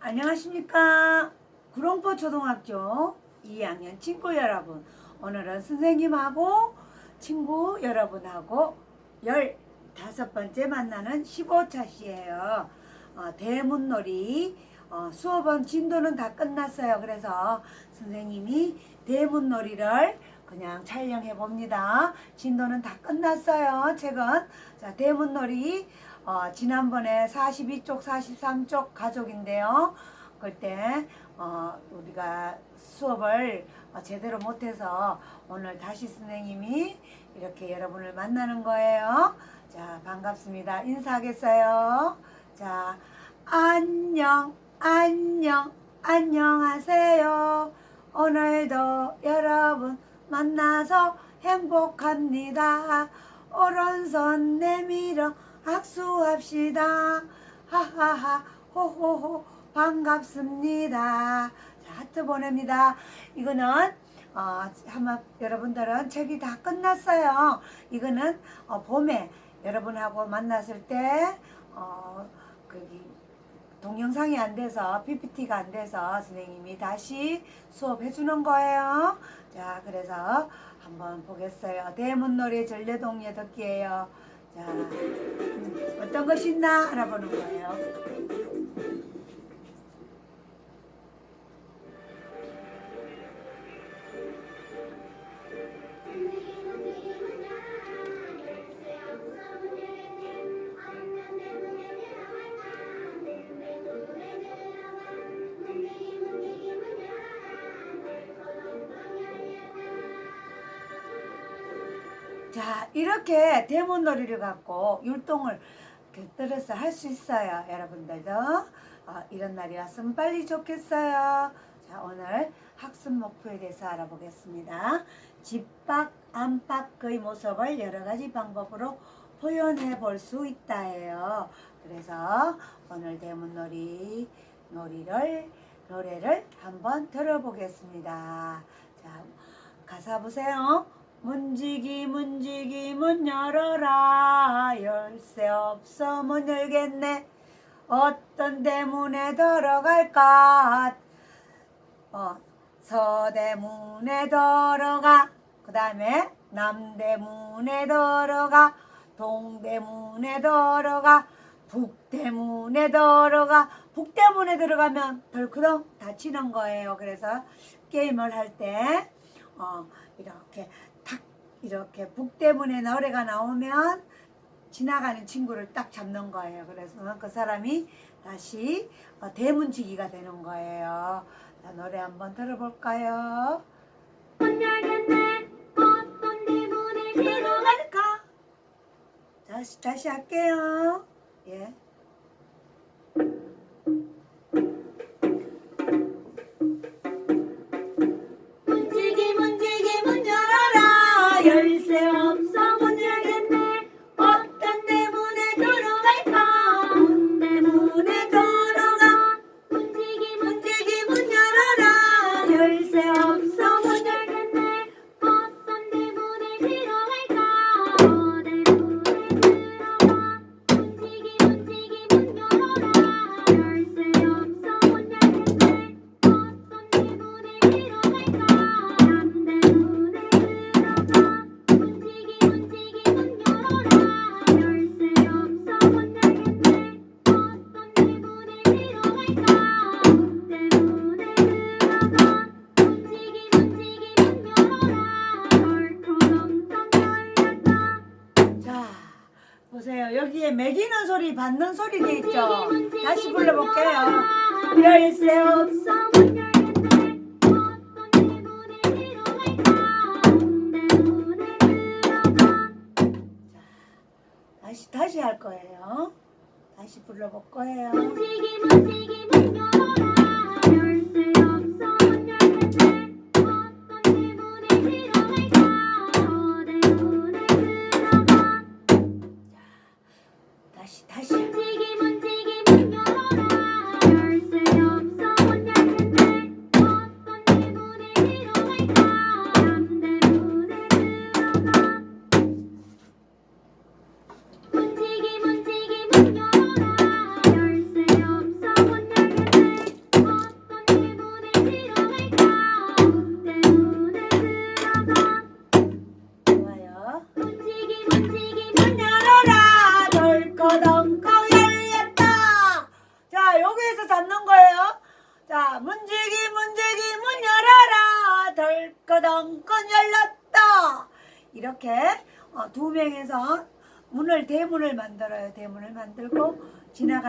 안녕하십니까. 구롱포 초등학교 2학년 친구 여러분. 오늘은 선생님하고 친구 여러분하고 15번째 만나는 15차 시예요. 어, 대문놀이 어, 수업은 진도는 다 끝났어요. 그래서 선생님이 대문놀이를 그냥 촬영해 봅니다. 진도는 다 끝났어요. 책은 자 대문놀이 어, 지난번에 42쪽, 43쪽 가족인데요. 그때 어, 우리가 수업을 어, 제대로 못해서 오늘 다시 선생님이 이렇게 여러분을 만나는 거예요. 자, 반갑습니다. 인사하겠어요. 자, 안녕, 안녕, 안녕하세요. 오늘도 여러분 만나서 행복합니다. 오른손 내밀어 악수합시다. 하하하, 호호호, 반갑습니다. 자, 하트 보냅니다. 이거는 어, 아마 여러분들은 책이 다 끝났어요. 이거는 어, 봄에 여러분하고 만났을 때 어, 거기 동영상이 안 돼서 PPT가 안 돼서 선생님이 다시 수업해 주는 거예요. 자, 그래서 한번 보겠어요. 대문놀이 전래동예 듣기예요. 자, 음, 어떤 것이 있나 알아보는 거예요. 자, 이렇게 대문놀이를 갖고 율동을 곁들여서 할 수 있어요. 여러분들도 어, 이런 날이 왔으면 빨리 좋겠어요. 자, 오늘 학습 목표에 대해서 알아보겠습니다. 집 밖, 안팎의 모습을 여러 가지 방법으로 표현해 볼 수 있다예요. 그래서 오늘 대문놀이 놀이를 노래를 한번 들어보겠습니다. 자, 가사 보세요. 문지기 문지기 문 열어라. 열쇠 없어 못 열겠네. 어떤 대문에 들어갈까 어, 서대문에 들어가. 그 다음에 남대문에 들어가. 동대문에 들어가. 북대문에 들어가. 북대문에 들어가면 덜크덩 다치는 거예요. 그래서 게임을 할때 어, 이렇게 탁 이렇게 북대문에 노래가 나오면 지나가는 친구를 딱 잡는 거예요. 그래서 그 사람이 다시 어, 대문지기가 되는 거예요. 자, 노래 한번 들어볼까요? 들어갈까? 다시 다시 할게요. 예. 소리, 받는 소리 돼 있죠? 다시 불러볼게요. 열쇠 없어. 들어가 다시, 다시 할 거예요. 다시 불러볼 거예요.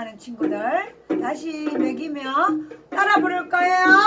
하는 친구들 다시 매기며 따라 부를 거예요.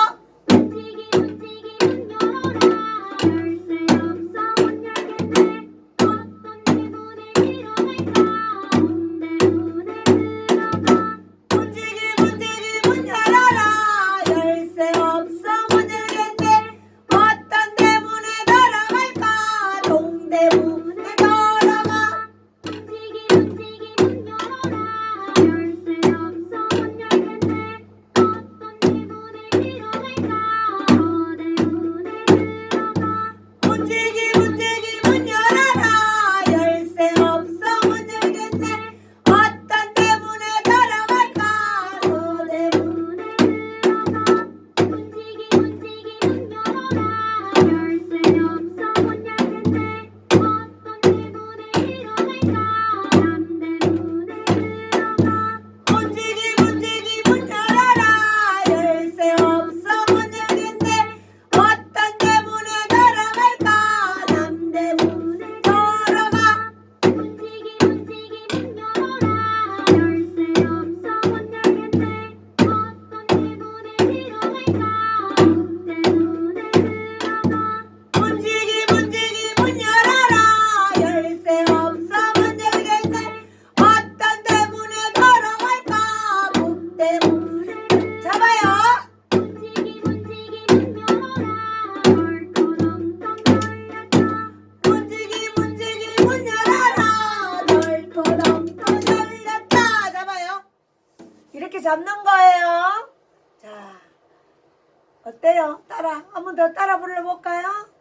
조금 더 따라 불러볼까요?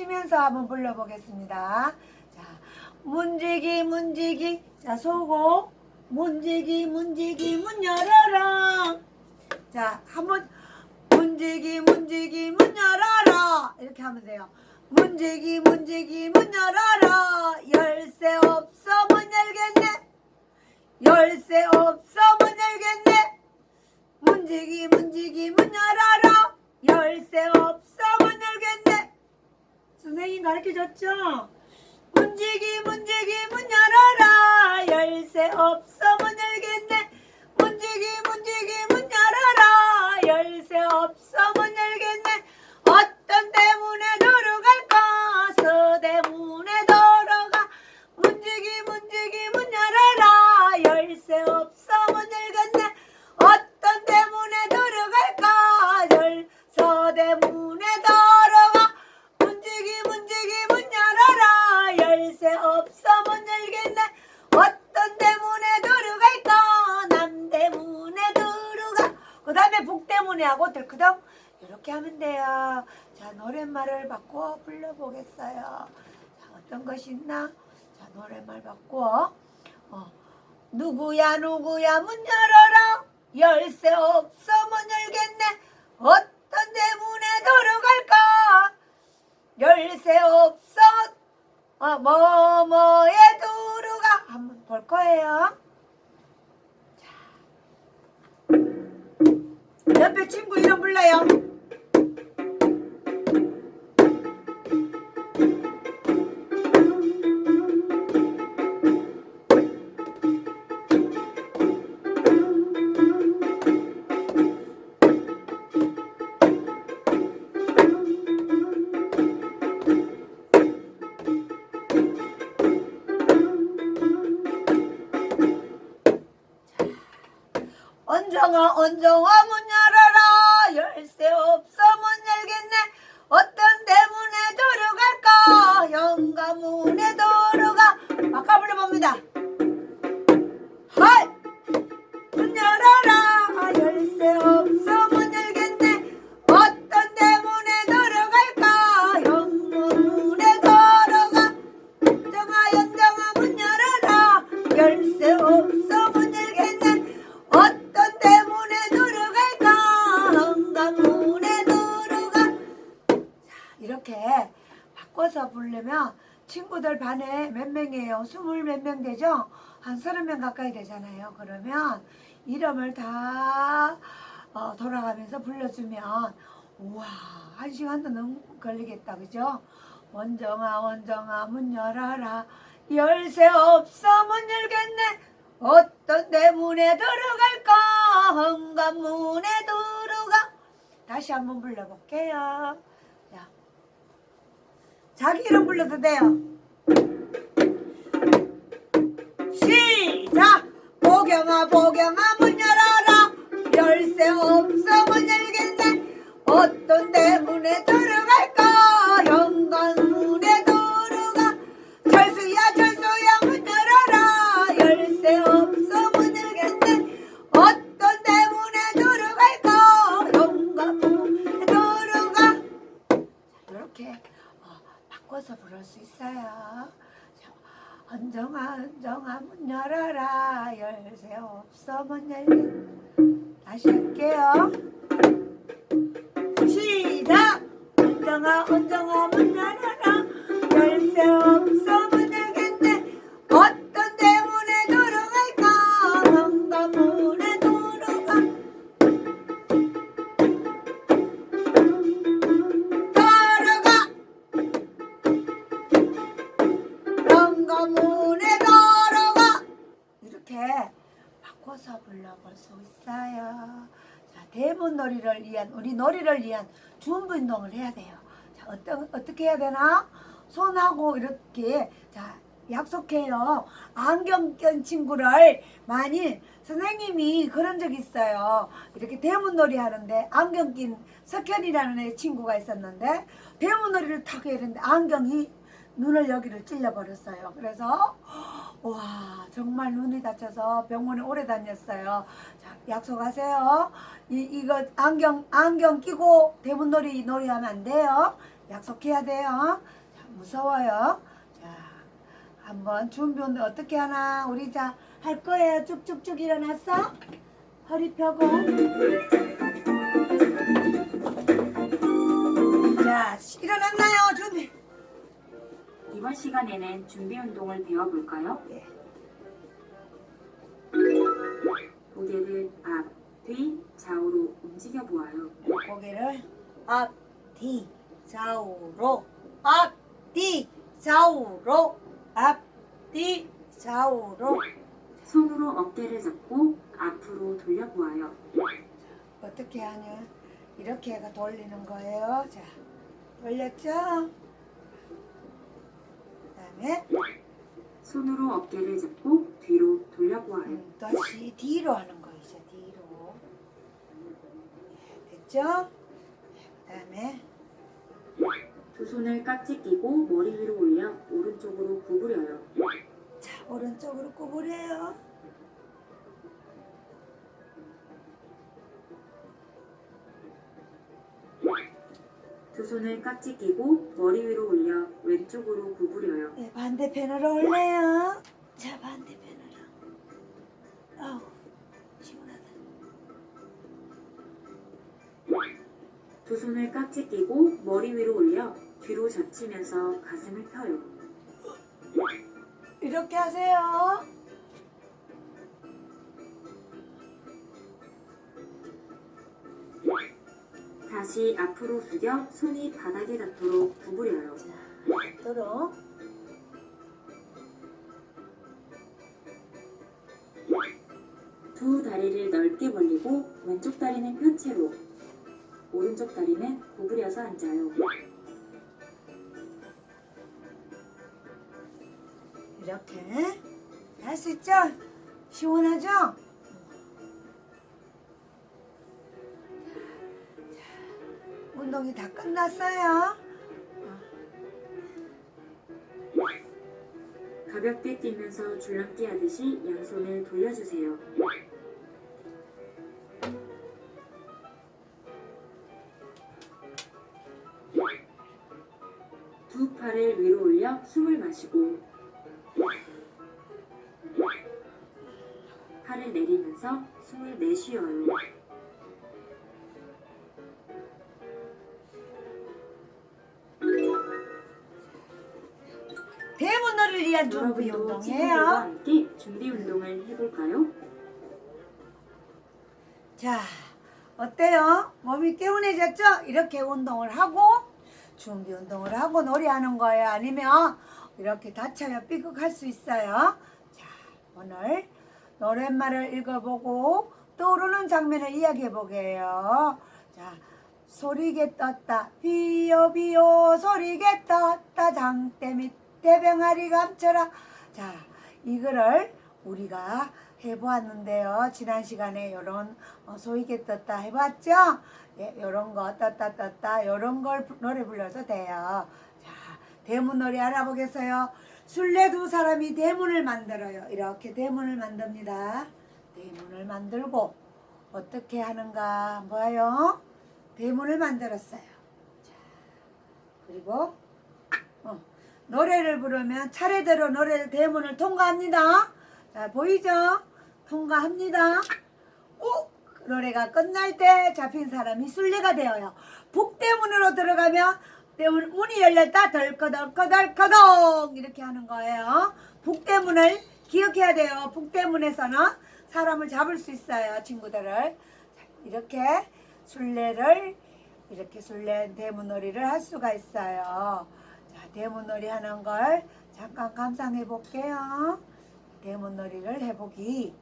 쉬면서 한번 불러보겠습니다. 자, 문지기 문지기. 자 소고 문지기 문지기 문 열어라. 자 한번 문지기 문지기 문 열어라. 이렇게 하면 돼요. 문지기 문지기 문 열어라. 열쇠 없어 문 열겠네. 열쇠 없어 문 열겠네. 문지기 문지기 문 열어라. 열쇠 없어 선생님 가르쳐줬죠? 문지기 문지기 문 열어라 열쇠 없어 문 열겠네 보겠어요. 자 어떤 것이 있나? 자 노랫말 바꿔. 어. 누구야 누구야 문 열어라 열쇠 없어 못 열겠네 어떤 대문에 들어갈까 열쇠 없어 어, 뭐뭐에 들어가 한번 볼 거예요 자. 옆에 친구 이름 불러요 몇 명이에요? 스물 몇 명 되죠? 한 서른 명 가까이 되잖아요. 그러면 이름을 다 어, 돌아가면서 불러주면 우와 한 시간도 넘 걸리겠다. 그죠? 원정아 원정아 문 열어라. 열쇠 없어 못 열겠네. 어떤 대문에 들어갈까? 현관문에 들어가. 다시 한번 불러볼게요. 자, 자기 이름 불러도 돼요 놀이를 위한 준비 운동을 해야 돼요. 자, 어떤 어떻게 해야 되나? 손하고 이렇게 자 약속해요. 안경 낀 친구를 만일 선생님이 그런 적 있어요. 이렇게 대문놀이 하는데 안경 낀 석현이라는 애 친구가 있었는데 대문놀이를 탁 해야 되는데 안경이 눈을 여기를 찔러버렸어요. 그래서 와 정말 눈이 다쳐서 병원에 오래 다녔어요. 자 약속하세요. 이 이거 안경 안경 끼고 대문놀이 놀이 하면 안 돼요. 약속해야 돼요. 자, 무서워요. 자 한번 준비 운동 어떻게 하나 우리 자 할 거예요. 쭉쭉쭉 일어났어? 허리 펴고. 자 일어났나요? 준비. 이번 시간에는 준비 운동을 배워볼까요? 예. 고개를 앞, 뒤, 좌우로 움직여 보아요. 고개를 앞, 뒤, 좌우로 앞, 뒤, 좌우로 앞, 뒤, 좌우로 손으로 어깨를 잡고 앞으로 돌려 보아요. 어떻게 하냐 이렇게 해가 돌리는 거예요 자 돌렸죠 그 다음에 손으로 어깨를 잡고 뒤로 돌려 보아요. 음, 다시 뒤로 하는 거 이제 뒤로 예, 됐죠 그 다음에 두 손을 깍지 끼고 머리 위로 올려 오른쪽으로 구부려요. 자 오른쪽으로 구부려요 두 손을 깍지 끼고 머리 위로 올려 왼쪽으로 구부려요. 네, 반대편으로 올래요. 자, 반대편으로. 아우, 시원하다. 두 손을 깍지 끼고 머리 위로 올려 뒤로 젖히면서 가슴을 펴요. 이렇게 하세요. 다시 앞으로 숙여 손이 바닥에 닿도록 구부려요. 도로. 두 다리를 넓게 벌리고 왼쪽 다리는 편 채로 오른쪽 다리는 구부려서 앉아요. 이렇게. 할 수 있죠? 시원하죠? 운동이 다 끝났어요. 가볍게 뛰면서 줄넘기 하듯이 양손을 돌려주세요. 두 팔을 위로 올려 숨을 마시고 팔을 내리면서 숨을 내쉬어요. 준비 여러분도 친구들과 운동이에요. 함께 준비 운동을 해볼까요? 자, 어때요? 몸이 개운해졌죠? 이렇게 운동을 하고 준비 운동을 하고 놀이하는 거예요. 아니면 이렇게 다쳐야 삐걱할 수 있어요. 자, 오늘 노랫말을 읽어보고 떠오르는 장면을 이야기해 보게요. 자, 소리게 떴다 비요 비요 소리게 떴다 장대 밑 에 병아리 감춰라. 자, 이거를 우리가 해보았는데요. 지난 시간에 이런 어, 소이게 떴다 해봤죠? 예, 이런 거 떴다 떴다 이런 걸 부- 노래 불러도 돼요. 자, 대문 노래 알아보겠어요. 술래 두 사람이 대문을 만들어요. 이렇게 대문을 만듭니다. 대문을 만들고 어떻게 하는가 뭐요? 대문을 만들었어요. 자, 그리고 어, 노래를 부르면 차례대로 노래를 대문을 통과합니다. 자, 보이죠? 통과합니다. 오! 노래가 끝날 때 잡힌 사람이 순례가 되어요. 북대문으로 들어가면 대문 문이 열렸다 덜커덜커덜커덩 이렇게 하는 거예요. 북대문을 기억해야 돼요. 북대문에서는 사람을 잡을 수 있어요, 친구들을. 자, 이렇게 순례를 이렇게 순례 대문놀이를 할 수가 있어요. 자, 대문놀이 하는 걸 잠깐 감상해 볼게요. 대문놀이를 해보기.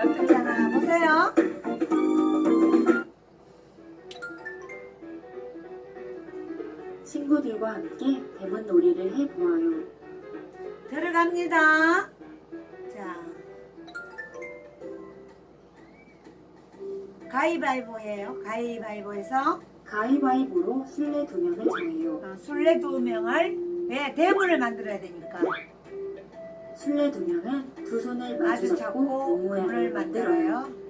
어떻게 하나 보세요. 친구들과 함께 대문 놀이를 해보아요. 들어갑니다. 자. 가위바위보예요. 가위바위보에서 가위바위보로 술래 두 명을 정해요. 어, 술래 두 명을 왜 대문을 만들어야 되니까 술래 두 명은 두 손을 마주 잡고 모양을 만들어요. 만들어요.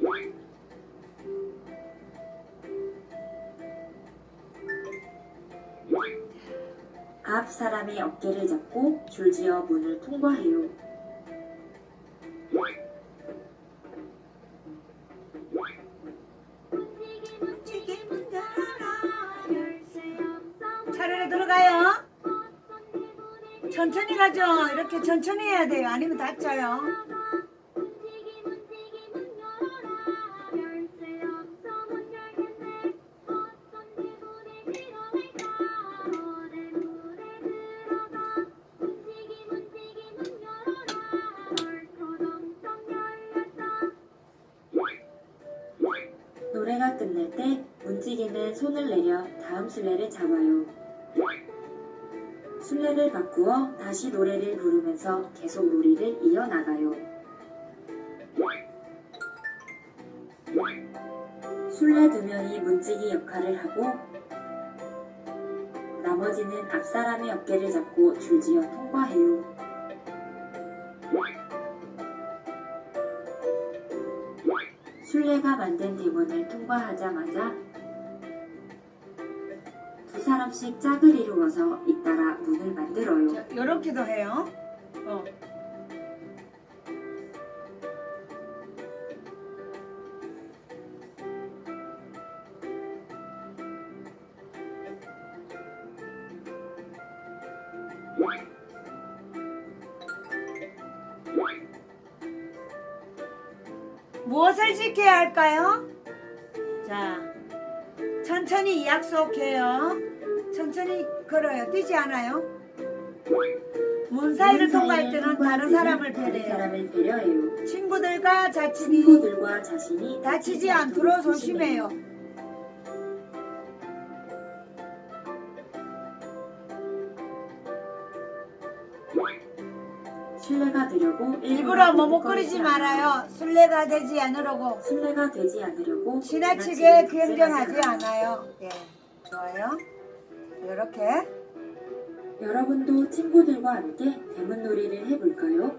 앞 사람의 어깨를 잡고 줄지어 문을 통과해요. 가요. 천천히 가죠. 이렇게 천천히 해야 돼요. 아니면 다쳐요. 노래가 끝날 때 문지기는 손을 내려 다음 술래를 잡아요. 술래를 바꾸어 다시 노래를 부르면서 계속 놀이를 이어나가요. 술래 두 명이 문지기 역할을 하고 나머지는 앞 사람의 어깨를 잡고 줄지어 통과해요. 술래가 만든 대문을 통과하자마자 사람씩 짝을 이루어서 잇따라 문을 만들어요. 자, 요렇게도 해요. 어. 무엇을 지켜야 할까요? 자, 천천히 약속해요. 걸어요. 뛰지 않아요. 문 사이를 통과할 때는 다른 사람을 배려해요. 사람을 배려해요. 친구들과 자친이 친구들과 자신이 다치지 않도록 조심해요. 신뢰가 되려고 일부러 머뭇거리지 말아요. 술래가 되지 않으려고 신뢰가 되지 않으려고 지나치게 걱정하지 않아요. 예, 좋아요. 이렇게 여러분도 친구들과 함께 대문놀이를 해볼까요?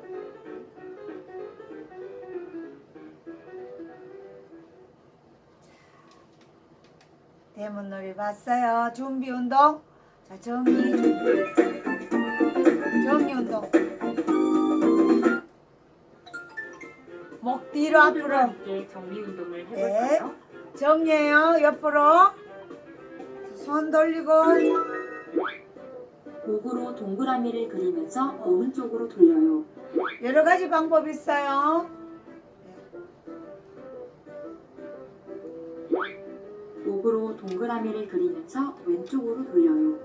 대문놀이 봤어요. 준비 운동. 자, 정리. 정리 운동. 목 뒤로 앞으로. 함께 정리 운동을 해볼까요? 정리해요. 옆으로. 손 돌리고. 목으로 동그라미를 그리면서 오른쪽으로 돌려요. 여러 가지 방법 있어요. 목으로 동그라미를 그리면서 왼쪽으로 돌려요.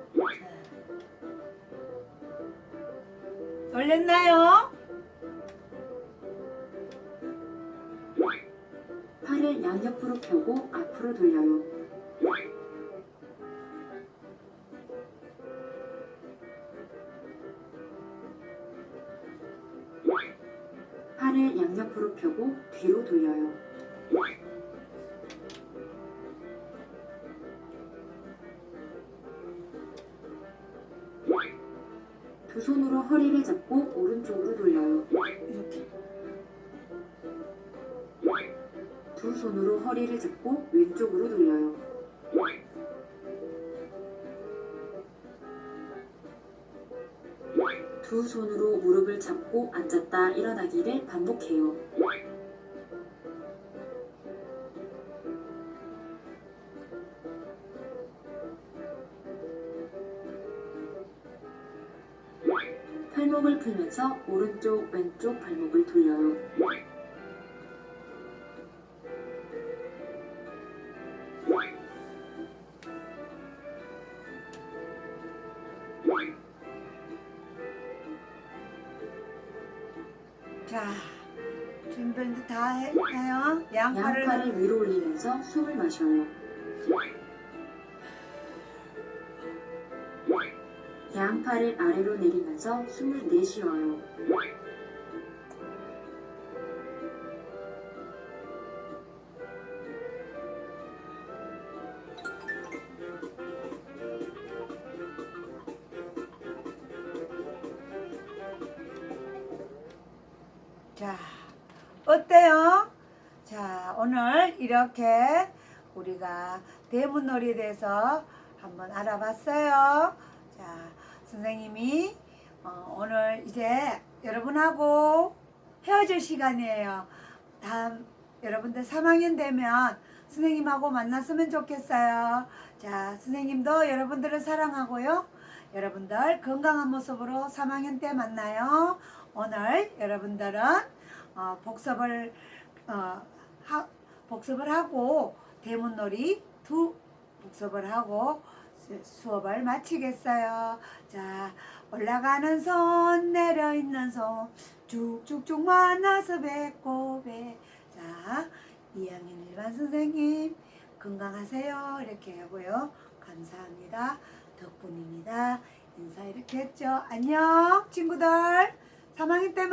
돌렸나요? 팔을 양옆으로 펴고 앞으로 돌려요. 옆으로 펴고 뒤로 돌려요. 두 손으로 허리를 잡고 오른쪽으로 돌려요. 이렇게. 두 손으로 허리를 잡고 왼쪽으로 돌려요. 두 손으로 무릎을 잡고 앉았다 일어나기를 반복해요. 팔목을 풀면서 오른쪽 왼쪽 발목을 돌려요. 자, 준비 다 해- 해요. 양팔을 양팔을 위로 올리면서 숨을 마셔요. 양팔을 아래로 내리면서 숨을 내쉬어요. 이렇게 우리가 대문놀이에 대해서 한번 알아봤어요. 자, 선생님이 어, 오늘 이제 여러분하고 헤어질 시간이에요. 다음 여러분들 3학년 되면 선생님하고 만났으면 좋겠어요. 자, 선생님도 여러분들을 사랑하고요. 여러분들 건강한 모습으로 3학년 때 만나요. 오늘 여러분들은 어, 복습을 어, 하, 복습을 하고 대문놀이 두 복습을 하고 수- 수업을 마치겠어요. 자, 올라가는 손, 내려 있는 손, 쭉쭉쭉 만나서 배꼽 배. 자, 2학년 일반 선생님 건강하세요. 이렇게 하고요. 감사합니다. 덕분입니다. 인사 이렇게 했죠. 안녕, 친구들. 3학년 때